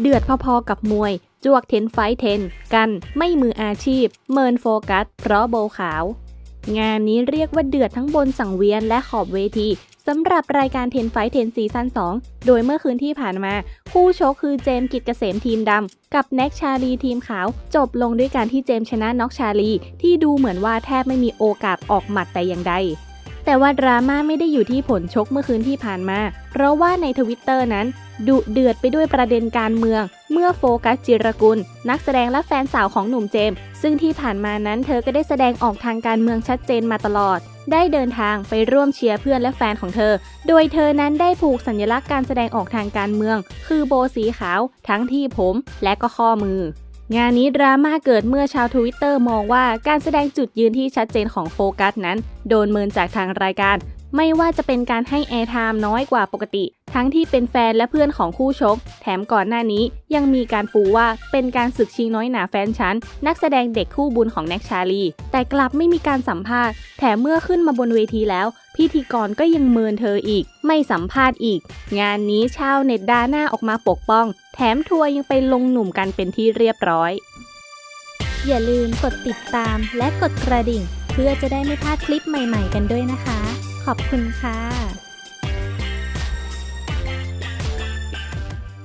เดือดพอๆกับมวย จวกเทนไฟท์เทน กัน ไม่มืออาชีพ เมินโฟกัส เพราะโบขาว งานนี้เรียกว่าเดือดทั้งบนสังเวียนและขอบเวทีสำหรับรายการเทนไฟเทนซีซั่น2 โดยเมื่อคืนที่ผ่านมา คู่ชกคือเจมส์กิจเกษมทีมดำ กับแน็กชาลีทีมขาว จบลงด้วยการที่เจมส์ชนะน็อกชาลี ที่ดูเหมือนว่าแทบไม่มีโอกาสออกหมัดแต่อย่างใด แต่ว่าดราม่าไม่ได้อยู่ที่ผลชกเมื่อคืนที่ผ่านมา เพราะว่าในทวิตเตอร์นั้น ดุเดือดไปด้วยประเด็นการเมือง เมื่อโฟกัสจิรกุล นักแสดงและแฟนสาวของหนุ่มเจมส์ซึ่งที่ผ่านมานั้นเธอก็ได้แสดงออกทางการเมืองชัดเจนมาตลอด ได้เดินทางไปร่วมเชียร์เพื่อนและแฟนของเธอ โดยเธอนั้นได้ผูกสัญลักษณ์การแสดงออกทางการเมือง คือโบสีขาว ทั้งที่ผม และก็ข้อมือ งานนี้ดราม่าเกิดเมื่อชาวทวิตเตอร์มองว่าการแสดงจุดยืนที่ชัดเจนของโฟกัสนั้น โดนเมินจากทางรายการ ไม่ว่าจะเป็นการให้แอร์ไทม์น้อยกว่าปกติ ทั้งที่เป็นแฟนและเพื่อนของคู่ชก แถมก่อนหน้านี้ยังมีการปูว่าเป็นการศึกชิงน้อยหนาแฟนฉัน นักแสดงเด็กคู่บุญของแน็กชาลี แต่กลับไม่มีการสัมภาษณ์ แถมเมื่อขึ้นมาบนเวทีแล้ว พิธีกรก็ยังเมินเธออีก ไม่สัมภาษณ์อีก งานนี้ชาวเน็ตดาหน้าออกมาปกป้อง แถมทัวร์ยังไปลงหนุ่มกันเป็นที่เรียบร้อย อย่าลืมกดติดตามและกดกระดิ่ง เพื่อจะได้ไม่พลาดคลิปใหม่ ๆ กันด้วยนะคะ ขอบคุณค่ะ